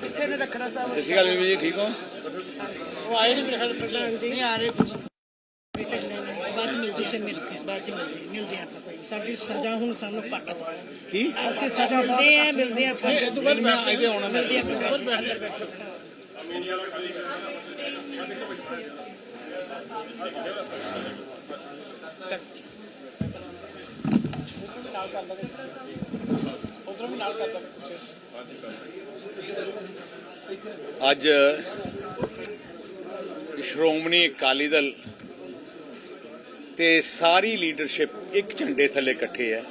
ਕਿੱਥੇ ਨੇ ਰੱਖਣਾ ਸਾਹਿਬ ਸਤਿ ਸ਼੍ਰੀ ਅਕਾਲ ਬੀਬੀ ਜੀ ਠੀਕ ਹੋ? ਉਹ ਆਏ ਨਹੀਂ ਮੇਰੇ ਖਿਆਲ ਜੀ ਨਹੀਂ ਆ ਰਹੇ ਕੁਝ ਬਾਅਦ ਮਿਲਦੇ ਸੇ ਮਿਲ ਕੇ। ਬਾਅਦ ਮਿਲਦੇ ਮਿਲਦੇ ਆਪਾਂ ਕੋਈ। ਸਾਡੀ ਸਜ਼ਾ ਹੁਣ ਸਾਨੂੰ ਪੱਟ ਕੀ? ਅਸੀਂ ਸਜ਼ਾ ਮਿਲਦੇ ਆ ਮਿਲਦੇ ਆ ਫਿਰ ਤੋਂ ਮੈਂ ਇਹਦੇ ਆਉਣਾ ਮੈਂ। ਮਿਲਦੇ ਆ ਫਿਰ ਅੰਦਰ ਬੈਠੋ। ਅੱਜ ਸ਼੍ਰੋਮਣੀ ਅਕਾਲੀ ਦਲ ਤੇ ਸਾਰੀ ਲੀਡਰਸ਼ਿਪ ਇੱਕ ਝੰਡੇ ਥੱਲੇ ਇਕੱਠੇ ਹੈ।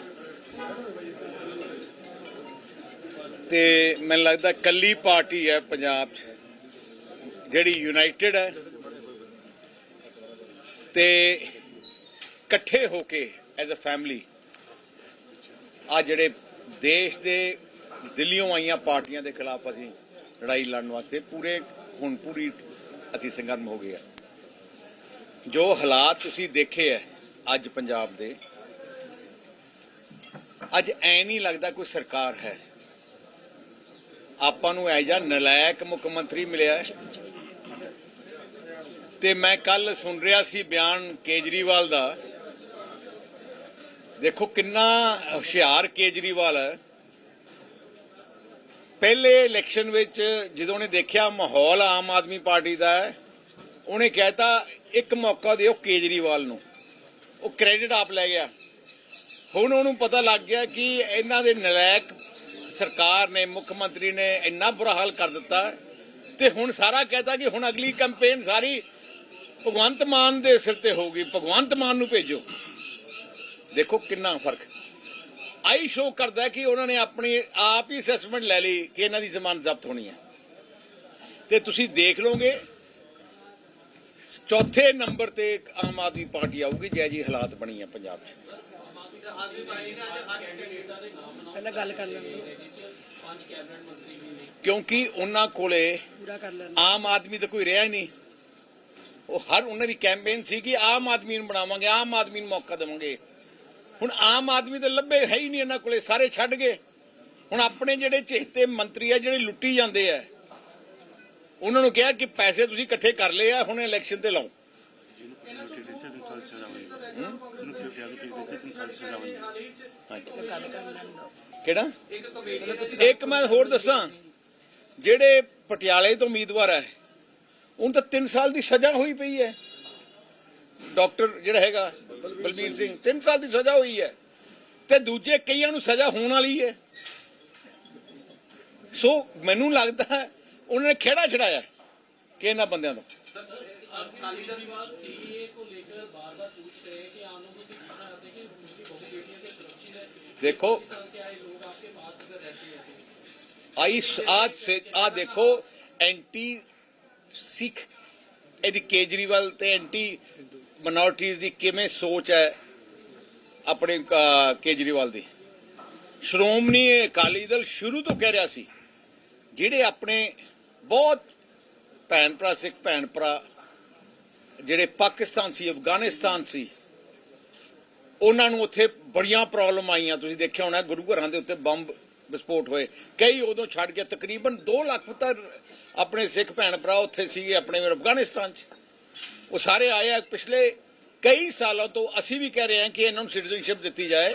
ਤੇ ਮੈਨੂੰ ਲੱਗਦਾ ਕੱਲੀ ਪਾਰਟੀ ਹੈ ਪੰਜਾਬ 'ਚ, ਜਿਹੜੀ ਯੂਨਾਈਟਿਡ ਹੈ। ਤੇ ਇਕੱਠੇ ਹੋ ਕੇ ਐਜ਼ ਅ ਫੈਮਿਲੀ ਆ ਜਿਹੜੇ ਦੇਸ਼ ਦੇ ਦਿੱਲੀੋਂ ਆਈਆਂ ਪਾਰਟੀਆਂ ਦੇ ਖਿਲਾਫ ਅਸੀਂ ਲੜਾਈ ਲੜਨ ਵਾਸਤੇ ਪੂਰੇ, ਹੁਣ ਪੂਰੀ ਅਸੀਂ ਸੰਗਰਮ ਹੋ ਗਏ ਆ। ਜੋ ਹਾਲਾਤ ਤੁਸੀਂ ਦੇਖੇ ਐ ਅੱਜ ਪੰਜਾਬ ਦੇ, ਅੱਜ ਐ ਨਹੀਂ ਲੱਗਦਾ ਕੋਈ ਸਰਕਾਰ ਹੈ। ਆਪਾਂ ਨੂੰ ਐਜਾ ਨਲਾਇਕ ਮੁੱਖ ਮੰਤਰੀ ਮਿਲਿਆ ਤੇ ਮੈਂ ਕੱਲ ਸੁਣ ਰਿਹਾ ਸੀ ਬਿਆਨ ਕੇਜਰੀਵਾਲ ਦਾ ਦੇਖੋ ਕਿੰਨਾ ਹੁਸ਼ਿਆਰ ਕੇਜਰੀਵਾਲ ਹੈ। ਪਹਿਲੇ ਇਲੈਕਸ਼ਨ ਵਿੱਚ ਜਦੋਂ ਉਹਨੇ ਦੇਖਿਆ ਮਾਹੌਲ ਆਮ ਆਦਮੀ ਪਾਰਟੀ ਦਾ ਹੈ, ਉਹਨੇ ਕਹਿਤਾ ਇੱਕ ਮੌਕਾ ਦਿਓ ਕੇਜਰੀਵਾਲ ਨੂੰ। ਉਹ ਕ੍ਰੈਡਿਟ ਆਪ ਲੈ ਗਿਆ। ਹੁਣ ਉਹਨੂੰ ਪਤਾ ਲੱਗ ਗਿਆ ਕਿ ਇਹਨਾਂ ਦੇ ਨਲਾਇਕ ਸਰਕਾਰ ਨੇ, ਮੁੱਖ ਮੰਤਰੀ ਨੇ ਇੰਨਾ ਬੁਰਾ ਹਾਲ ਕਰ ਦਿੱਤਾ ਤੇ ਹੁਣ ਸਾਰਾ ਕਹਿਤਾ ਕਿ ਹੁਣ ਅਗਲੀ ਕੈਂਪੇਨ ਸਾਰੀ ਭਗਵੰਤ ਮਾਨ ਦੇ ਸਿਰ ਤੇ ਹੋਊਗੀ। ਭਗਵੰਤ ਮਾਨ ਨੂੰ ਭੇਜੋ। ਦੇਖੋ ਕਿੰਨਾ ਫ਼ਰਕ। ਆਈ ਸ਼ੋ ਕਰਦਾ ਕਿ ਉਹਨਾਂ ਨੇ ਆਪਣੀ ਆਪ ਹੀ ਅਸੈਸਮੈਂਟ ਲੈ ਲਈ ਕਿ ਇਹਨਾਂ ਦੀ ਜ਼ਮਾਨਤ ਜ਼ਬਤ ਹੋਣੀ ਹੈ। ਤੇ ਤੁਸੀਂ ਦੇਖ ਲਓਗੇ ਚੌਥੇ ਨੰਬਰ ਤੇ ਆਮ ਆਦਮੀ ਪਾਰਟੀ ਆਊਗੀ ਜੈ ਜੀ ਹਾਲਾਤ ਬਣੀ ਹੈ ਪੰਜਾਬ 'ਚ। ਪਹਿਲਾਂ ਗੱਲ ਕਰ ਲੈਣ ਕਿਉਂਕਿ ਉਹਨਾਂ ਕੋਲੇ ਆਮ ਆਦਮੀ ਤਾਂ ਕੋਈ ਰਿਹਾ ਹੀ ਨਹੀਂ। ਉਹ ਹਰ ਉਹਨਾਂ ਦੀ ਕੈਂਪੇਨ ਸੀ ਕਿ ਆਮ ਆਦਮੀ ਨੂੰ ਬਣਾਵਾਂਗੇ ਆਮ ਆਦਮੀ ਨੂੰ ਮੌਕਾ ਦੇਵਾਂਗੇ। ਹੁਣ ਆਮ ਆਦਮੀ ਤੇ ਲੱਭੇ ਹੈ ਹੀ ਨਹੀਂ ਇਹਨਾਂ ਕੋਲੇ, ਸਾਰੇ ਛੱਡ ਗਏ। ਹੁਣ ਆਪਣੇ ਜਿਹੜੇ ਚਹਤੇ ਮੰਤਰੀ ਆ, ਜਿਹੜੇ ਲੁੱਟੀ ਜਾਂਦੇ ਆ, ਉਹਨਾਂ ਨੂੰ ਕਿਹਾ ਕਿ ਪੈਸੇ ਤੁਸੀਂ ਇਕੱਠੇ ਕਰ ਲਏ ਆ, ਹੁਣ ਇਲੈਕਸ਼ਨ ਤੇ ਲਾਓ। ਕਿਹੜਾ? ਇੱਕ ਮੈਂ ਹੋਰ ਦੱਸਾਂ, ਜਿਹੜੇ ਪਟਿਆਲੇ ਤੋਂ ਉਮੀਦਵਾਰ ਹੈ ਉਹਨੂੰ ਤਾਂ 3 ਸਾਲ ਦੀ ਸਜ਼ਾ ਹੋਈ ਪਈ ਹੈ। ਡਾਕਟਰ ਜਿਹੜਾ ਹੈਗਾ ਬਲਬੀਰ ਸਿੰਘ 3 ਸਾਲ ਦੀ ਸਜ਼ਾ ਹੋਈ ਹੈ ਤੇ ਦੂਜੇ ਕਈਆਂ ਨੂੰ ਸਜ਼ਾ ਹੋਣ ਵਾਲੀ ਹੈ ਸੋ ਮੈਨੂੰ ਲੱਗਦਾ ਹੈ ਉਹਨਾਂ ਨੇ ਖੇੜਾ ਛੜਾਇਆ ਕਿ ਇਹਨਾਂ ਬੰਦਿਆਂ ਦਾ केजरीवाल सीए को लेकर बार बार पूछ रहे हैं कि आम लोगों से पूछना चाहते हैं कि उनकी बहु बेटियां के सुरक्षित है ਦੇਖੋ किस तरह से आए लोग आपके पास अगर रहते हैं ਆਈ ਆਜ ਮਿਨੋਰਟੀਜ਼ ਦੀ ਕਿਵੇਂ ਸੋਚ ਹੈ ਆਪਣੇ ਕੇਜਰੀਵਾਲ ਦੀ? ਸ਼੍ਰੋਮਣੀ ਅਕਾਲੀ ਦਲ ਸ਼ੁਰੂ ਤੋਂ ਕਹਿ ਰਿਹਾ ਸੀ, ਜਿਹੜੇ ਆਪਣੇ ਬਹੁਤ ਭੈਣ ਭਰਾ ਸਿੱਖ ਭੈਣ ਭਰਾ ਜਿਹੜੇ ਪਾਕਿਸਤਾਨ ਸੀ, ਅਫਗਾਨਿਸਤਾਨ ਸੀ, ਉਹਨਾਂ ਨੂੰ ਉੱਥੇ ਬੜੀਆਂ ਪ੍ਰੋਬਲਮ ਆਈਆਂ। ਤੁਸੀਂ ਦੇਖਿਆ ਹੋਣਾ, ਗੁਰੂ ਘਰਾਂ ਦੇ ਉੱਤੇ ਬੰਬ ਵਿਸਫੋਟ ਹੋਏ। ਕਈ ਉਦੋਂ ਛੱਡ ਕੇ ਤਕਰੀਬਨ 2 ਲੱਖ ਤਾਂ ਆਪਣੇ ਸਿੱਖ ਭੈਣ ਭਰਾ ਉੱਥੇ ਸੀਗੇ, ਆਪਣੇ ਅਫਗਾਨਿਸਤਾਨ 'ਚ। ਉਹ ਸਾਰੇ ਆਏ ਆ ਪਿਛਲੇ ਕਈ ਸਾਲਾਂ ਤੋਂ ਅਸੀਂ ਵੀ ਕਹਿ ਰਹੇ ਹਾਂ ਕਿ ਇਹਨਾਂ ਨੂੰ ਸਿਟੀਜ਼ਨਸ਼ਿਪ ਦਿੱਤੀ ਜਾਏ।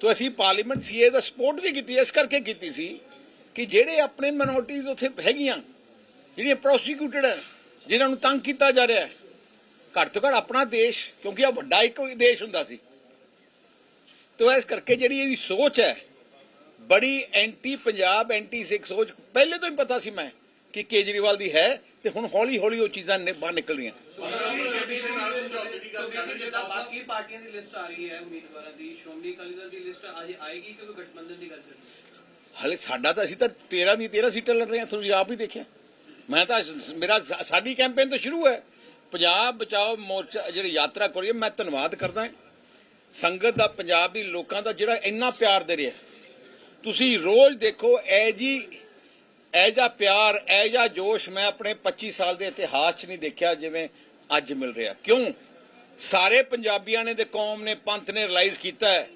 ਤੋਂ ਅਸੀਂ ਪਾਰਲੀਮੈਂਟ ਸੀਏ ਦਾ ਸਪੋਰਟ ਵੀ ਕੀਤੀ, ਇਸ ਕਰਕੇ ਕੀਤੀ ਸੀ ਕਿ ਜਿਹੜੇ ਆਪਣੇ ਮਿਨੋਰਟੀਜ਼ ਉੱਥੇ ਹੈਗੀਆਂ, ਜਿਹੜੀਆਂ ਪ੍ਰੋਸੀਕਿਊਟਡ ਹੈ, ਜਿਨ੍ਹਾਂ ਨੂੰ ਤੰਗ ਕੀਤਾ ਜਾ ਰਿਹਾ ਹੈ, ਘੱਟ ਤੋਂ ਘੱਟ ਆਪਣਾ ਦੇਸ਼, ਕਿਉਂਕਿ ਆ ਵੱਡਾ ਇੱਕ ਦੇਸ਼ ਹੁੰਦਾ ਸੀ। ਤੋ ਇਸ ਕਰਕੇ ਜਿਹੜੀ ਇਹਦੀ ਸੋਚ ਹੈ, ਬੜੀ ਐਂਟੀ ਪੰਜਾਬ ਐਂਟੀ ਸਿੱਖ ਸੋਚ, ਪਹਿਲੇ ਤੋਂ ਹੀ ਪਤਾ ਸੀ ਮੈਂ। ਕਿ ਕੇਜਰੀਵਾਲ ਦੀ ਹੈ ਤੇ ਹੁਣ ਹੌਲੀ ਹੌਲੀ ਉਹ ਚੀਜ਼ਾਂ ਬਾਹਰ ਨਿਕਲ ਰਹੀਆਂ। ਜਿੱਦਾਂ ਬਾਕੀ ਪਾਰਟੀਆਂ ਦੀ ਲਿਸਟ ਆ ਰਹੀ ਹੈ ਉਮੀਦਵਾਰਾਂ ਦੀ ਸ਼੍ਰੋਮਣੀ ਅਕਾਲੀ ਦਲ ਦੀ ਲਿਸਟ ਅੱਜ ਆਏਗੀ ਕਿ ਕੋਈ ਗਠਬੰਧਨ ਦੀ ਗੱਲ ਚੱਲ ਰਹੀ ਹੈ। ਹਲੇ ਸਾਡਾ ਤਾਂ ਅਸੀਂ ਤਾਂ 13 ਦੀ 13 ਸੀਟਾਂ ਲੜ ਰਹੇ ਹਾਂ ਤੁਸੀਂ ਆਪ ਹੀ ਦੇਖਿਆ। ਮੈਂ ਤਾਂ ਮੇਰਾ ਸਾਡੀ ਕੈਂਪੇਨ ਤਾਂ ਸ਼ੁਰੂ ਹੈ। ਪੰਜਾਬ ਬਚਾਓ ਮੋਰਚਾ ਜਿਹੜੀ ਯਾਤਰਾ ਕਰੀ ਮੈਂ ਧੰਨਵਾਦ ਕਰਦਾ ਸੰਗਤ ਦਾ ਪੰਜਾਬ ਦੀ ਲੋਕਾਂ ਦਾ ਜਿਹੜਾ ਇੰਨਾ ਪਿਆਰ ਦੇ ਰਿਹਾ ਤੁਸੀਂ ਰੋਜ਼ ਦੇਖੋ ਐ ਜੀ ਐ ਜਾ ਪਿਆਰ ਐ ਜਾ ਜੋਸ਼ ਮੈਂ ਆਪਣੇ 25 ਸਾਲ ਦੇ ਇਤਿਹਾਸ 'ਚ ਨਹੀਂ ਦੇਖਿਆ ਜਿਵੇਂ ਅੱਜ ਮਿਲ ਰਿਹਾ। ਕਿਉਂ? ਸਾਰੇ ਪੰਜਾਬੀਆਂ ਨੇ ਤੇ ਕੌਮ ਨੇ, ਪੰਥ ਨੇ ਰਿਅਲਾਈਜ਼ ਕੀਤਾ ਹੈ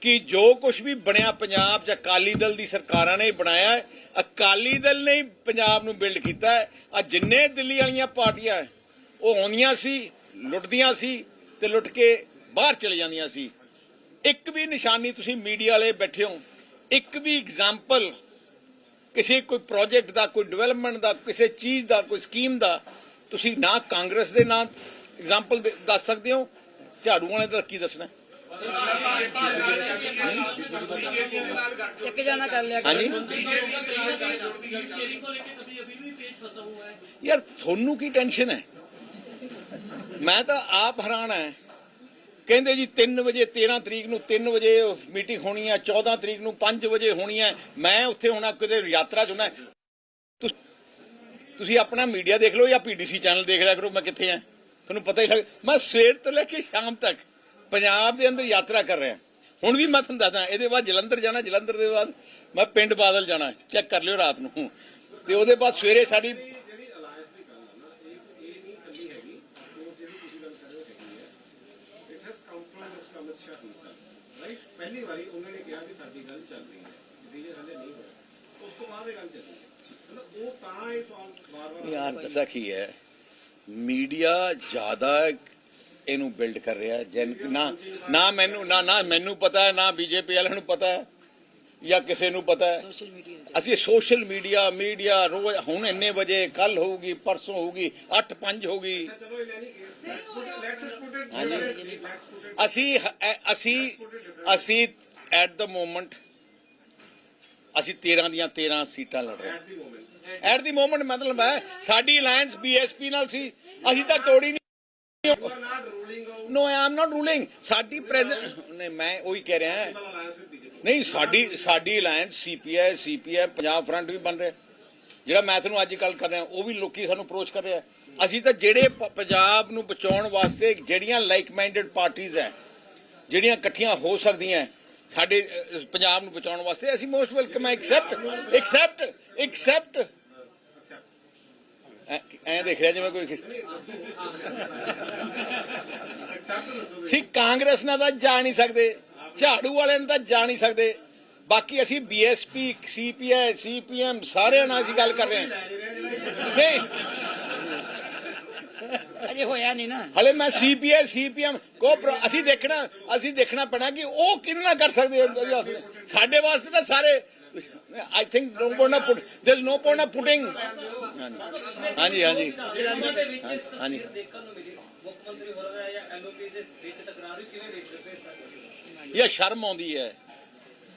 ਕਿ ਜੋ ਕੁਝ ਵੀ ਬਣਿਆ ਪੰਜਾਬ 'ਚ, ਅਕਾਲੀ ਦਲ ਦੀ ਸਰਕਾਰਾਂ ਨੇ ਬਣਾਇਆ ਹੈ। ਅਕਾਲੀ ਦਲ ਨੇ ਪੰਜਾਬ ਨੂੰ ਬਿਲਡ ਕੀਤਾ ਹੈ। ਆ ਜਿੰਨੇ ਦਿੱਲੀ ਵਾਲੀਆਂ ਪਾਰਟੀਆਂ ਉਹ ਆਉਂਦੀਆਂ ਸੀ, ਲੁੱਟਦੀਆਂ ਸੀ ਤੇ ਲੁੱਟ ਕੇ ਬਾਹਰ ਚਲੇ ਜਾਂਦੀਆਂ ਸੀ। ਇੱਕ ਵੀ ਨਿਸ਼ਾਨੀ ਤੁਸੀਂ ਮੀਡੀਆ ਵਾਲੇ ਬੈਠੇ ਹੋ, ਇੱਕ ਵੀ ਐਗਜ਼ਾਮਪਲ ਕਿਸੇ ਕੋਈ ਪ੍ਰੋਜੈਕਟ ਦਾ ਕੋਈ ਡਿਵੈਲਪਮੈਂਟ ਦਾ ਕਿਸੇ ਚੀਜ਼ ਦਾ ਕੋਈ ਸਕੀਮ ਦਾ ਤੁਸੀਂ ਨਾ ਕਾਂਗਰਸ ਦੇ ਨਾਂ ਐਗਜ਼ਾਮਪਲ ਦੱਸ ਸਕਦੇ ਹੋ? ਝਾੜੂ ਵਾਲੇ ਦਾ ਕੀ ਦੱਸਣਾ? ਚੱਕੇ ਜਾਣਾ ਕਰ ਲਿਆ ਹਾਂਜੀ? ਯਾਰ ਤੁਹਾਨੂੰ ਕੀ ਟੈਨਸ਼ਨ ਹੈ? ਮੈਂ ਤਾਂ ਆਪ ਹੈਰਾਨ ਹਾਂ। ਕਹਿੰਦੇ ਜੀ 3 ਵਜੇ 13 ਤਰੀਕ ਨੂੰ 3 ਵਜੇ ਮੀਟਿੰਗ ਹੋਣੀ ਹੈ 14 ਤਰੀਕ ਨੂੰ 5 ਵਜੇ ਹੋਣੀ ਹੈ। ਮੈਂ ਉੱਥੇ ਹੋਣਾ ਕਿਤੇ ਯਾਤਰਾ 'ਚ ਹੋਣਾ ਤੁਸੀਂ ਆਪਣਾ ਮੀਡੀਆ ਦੇਖ ਲਓ ਜਾਂ ਪੀਡੀਸੀ ਚੈਨਲ ਦੇਖ ਲਿਆ ਕਰੋ, ਮੈਂ ਕਿੱਥੇ ਆ? ਤੁਹਾਨੂੰ ਪਤਾ ਹੀ ਲੱਗ, ਮੈਂ ਸਵੇਰ ਤੋਂ ਲੈ ਕੇ ਸ਼ਾਮ ਤੱਕ ਪੰਜਾਬ ਦੇ ਅੰਦਰ ਯਾਤਰਾ ਕਰ ਰਿਹਾ। ਹੁਣ ਵੀ ਮੈਂ ਤੁਹਾਨੂੰ ਦੱਸਦਾ, ਇਹਦੇ ਬਾਅਦ ਜਲੰਧਰ ਜਾਣਾ, ਜਲੰਧਰ ਦੇ ਬਾਅਦ ਮੈਂ ਪਿੰਡ ਬਾਦਲ ਜਾਣਾ, ਚੈੱਕ ਕਰ ਲਿਓ ਰਾਤ ਨੂੰ। ਤੇ ਉਹਦੇ ਬਾਅਦ ਸਵੇਰੇ ਸਾਡੀ ਜਿਹੜੀ ਅਲਾਈਅੰਸ ਦੀ ਗੱਲ ਆ ਨਾ ਇਹ ਇਹ ਨਹੀਂ ਕੱਲੀ ਹੈਗੀ ਉਹ ਜਿਹੜੀ ਤੁਸੀਂ ਗੱਲ ਕਰ ਰਹੇ ਹੋ ਹੈਗੀ ਹੈ it has come from mister Amit Shah himself right ਪਹਿਲੀ ਵਾਰੀ ਉਹਨਾਂ ਨੇ ਕਿਹਾ ਕਿ ਸਾਡੀ ਗੱਲ ਚੱਲ ਰਹੀ ਹੈ ਡਿਸੀਜਨ ਹਲੇ ਨਹੀਂ ਹੋਇਆ ਉਸ ਤੋਂ ਬਾਅਦ ਇਹ ਗੱਲ ਚੱਲੀ ਹੈ। ਮਤਲਬ ਉਹ ਤਾਂ ਇਹ ਸਵਾਲ ਵਾਰ-ਵਾਰ ਯਾਰ ਦੱਸਾ ਕੀ ਹੈ? ਮੀਡੀਆ ਜ਼ਿਆਦਾ ਇਹਨੂੰ ਬਿਲਡ ਕਰ ਰਿਹਾ। ਜਨ ਨਾ ਨਾ ਮੈਨੂੰ ਨਾ ਨਾ ਮੈਨੂੰ ਪਤਾ ਹੈ ਨਾ ਬੀਜੇਪੀ ਵਾਲਿਆਂ ਨੂੰ ਪਤਾ ਹੈ। ਜਾਂ ਕਿਸੇ ਨੂੰ ਪਤਾ ਹੈ। ਅਸੀਂ ਸੋਸ਼ਲ ਮੀਡੀਆ ਮੀਡੀਆ ਰੋਜ਼ ਹੁਣ ਇੰਨੇ ਵਜੇ ਕੱਲ ਹੋਊਗੀ ਪਰਸੋਂ ਹੋਊਗੀ 8 5 ਹੋਊਗੀ। ਅਸੀਂ ਅਸੀਂ ਅਸੀਂ ਐਟ ਦ ਮੋਮੈਂਟ ਅਸੀਂ 13 ਦੀਆਂ 13 ਸੀਟਾਂ ਲੜ ਰਹੇ ਹਾਂ। At the moment at the moment ਮਤਲਬ ਹੈ ਸਾਡੀ ਅਲਾਈਅੰਸ ਬੀਐਸਪੀ ਨਾਲ ਸੀ। ਅਸੀਂ ਤਾਂ ਤੋੜੀ ਨਹੀਂ। No I am not ruling ਸਾਡੀ ਪ੍ਰੈਜ਼ੈਂਟ ਨਹੀਂ ਮੈਂ ਉਹੀ ਕਹਿ ਰਿਹਾ ਹਾਂ। ਅਲਾਈਅੰਸ ਵਿਦ ਬੀਜੇਪੀ ਨਹੀਂ ਸਾਡੀ ਸਾਡੀ alliance CPI CPI Punjab front ਵੀ ਬਣ ਰਿਹਾ। ਜਿਹੜਾ ਮੈਂ ਤੁਹਾਨੂੰ ਅੱਜ ਕੱਲ ਕਰ ਰਿਹਾ ਉਹ ਵੀ ਲੋਕੀ ਸਾਨੂੰ ਅਪਰੋਚ ਕਰ ਰਿਹਾ। ਅਸੀਂ ਤਾਂ ਜਿਹੜੇ ਪੰਜਾਬ ਨੂੰ ਬਚਾਉਣ ਵਾਸਤੇ ਜਿਹੜੀਆਂ ਲਾਈਕ ਮਾਈਂਡਡ ਪਾਰਟੀਆਂ ਹੈ ਜਿਹੜੀਆਂ ਇਕੱਠੀਆਂ ਹੋ ਸਕਦੀਆਂ ਹੈ, ਸਾਡੇ ਪੰਜਾਬ ਨੂੰ ਬਚਾਉਣ ਵਾਸਤੇ ਅਸੀਂ most welcome accept accept accept ਐ ਦੇਖ ਰਿਹਾ ਜਿਵੇਂ ਕੋਈ ਸੀ ਕਾਂਗਰਸ ਨਾਲ ਤਾਂ ਜਾ ਨਹੀਂ ਸਕਦੇ। ਝਾੜੂ ਵਾਲਿਆਂ ਨਾਲ ਤਾਂ ਜਾ ਨਹੀਂ ਸਕਦੇ। ਬਾਕੀ ਅਸੀਂ ਬੀਐਸਪੀ ਸੀਪੀਆਈ ਸੀਪੀਐਮ ਸਾਰਿਆਂ ਨਾਲ ਅਸੀਂ ਗੱਲ ਕਰ ਰਹੇ ਹਾਂ। ਨਹੀਂ। ਅਜੇ ਹੋਇਆ ਨਹੀਂ ਨਾ। ਹਲੇ ਮੈਂ ਸੀਪੀਆਈ ਸੀਪੀਐਮ ਕੋ ਅਸੀਂ ਦੇਖਣਾ ਅਸੀਂ ਦੇਖਣਾ ਪੈਣਾ ਕਿ ਉਹ ਕਿਹਨਾਂ ਨਾਲ ਕਰ ਸਕਦੇ ਸਾਡੇ ਵਾਸਤੇ ਤਾਂ ਸਾਰੇ I think no point put no point putting ਹਾਂਜੀ ਹਾਂਜੀ। ਜਲੰਧਰ ਦੇ ਵਿੱਚ ਹਾਂਜੀ, ਹਾਂਜੀ। ਤਸਵੀਰ ਦੇਖਣ ਨੂੰ ਮਿਲੀ। ਮੁੱਖ ਮੰਤਰੀ ਹੋ ਰਿਹਾ ਜਾਂ ਐਲਓਪੀ ਦੇ ਵਿੱਚ ਤਕਰਾਰ ਕਿਵੇਂ ਦੇਖ ਸਕਦੇ ਸਰ? ਇਹ ਸ਼ਰਮ ਆਉਂਦੀ ਹੈ।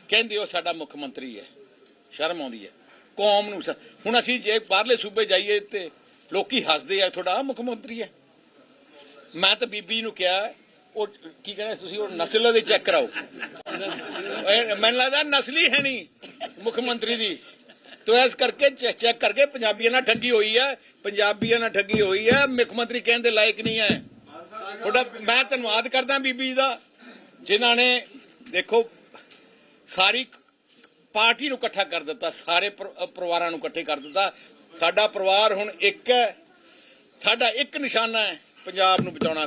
ਕਹਿੰਦੇ ਉਹ ਸਾਡਾ ਮੁੱਖ ਮੰਤਰੀ ਹੈ। ਸ਼ਰਮ ਆਉਂਦੀ ਹੈ। ਕੌਮ ਨੂੰ ਹੁਣ ਅਸੀਂ ਜੇ ਬਾਹਰਲੇ ਸੂਬੇ ਜਾਈਏ ਤੇ ਲੋਕੀ ਹੱਸਦੇ ਆ, ਤੁਹਾਡਾ ਮੁੱਖ ਮੰਤਰੀ ਹੈ। ਮੈਂ ਤਾਂ ਬੀਬੀ ਨੂੰ ਕਿਹਾ, ਉਹ ਕੀ ਕਹਿੰਦੇ ਤੁਸੀਂ, ਉਹ ਨਸਲ ਦੇ ਚੈੱਕ ਕਰਾਓ। ਮੈਨੂੰ ਲੱਗਦਾ ਨਸਲੀ ਹੈ ਨਹੀਂ ਮੁੱਖ ਮੰਤਰੀ ਦੀ। ਤੋ ਇਸ ਕਰਕੇ ਚੈੱਕ ਕਰਕੇ ਪੰਜਾਬੀਆਂ ਨਾਲ ਠੱਗੀ ਹੋਈ ਹੈ। ਪੰਜਾਬੀਆਂ ਨਾਲ ਠੱਗੀ ਹੋਈ ਹੈ। ਮੁੱਖ ਮੰਤਰੀ ਕਹਿੰਦੇ ਲਾਇਕ ਨਹੀਂ ਹੈ। ਤੁਹਾਡਾ ਮੈਂ ਧੰਨਵਾਦ ਕਰਦਾ ਬੀਬੀ ਦਾ। ਜਿਨ੍ਹਾਂ ਨੇ, ਦੇਖੋ, ਸਾਰੀ ਪਾਰਟੀ ਨੂੰ ਇਕੱਠਾ ਕਰ ਦਿੱਤਾ, ਸਾਰੇ ਪਰਿਵਾਰਾਂ ਨੂੰ ਇਕੱਠੇ ਕਰ ਦਿੱਤਾ। ਸਾਡਾ ਪਰਿਵਾਰ ਹੁਣ ਇੱਕ ਹੈ, ਸਾਡਾ ਇੱਕ ਨਿਸ਼ਾਨਾ ਹੈ, ਪੰਜਾਬ ਨੂੰ ਬਚਾਉਣਾ।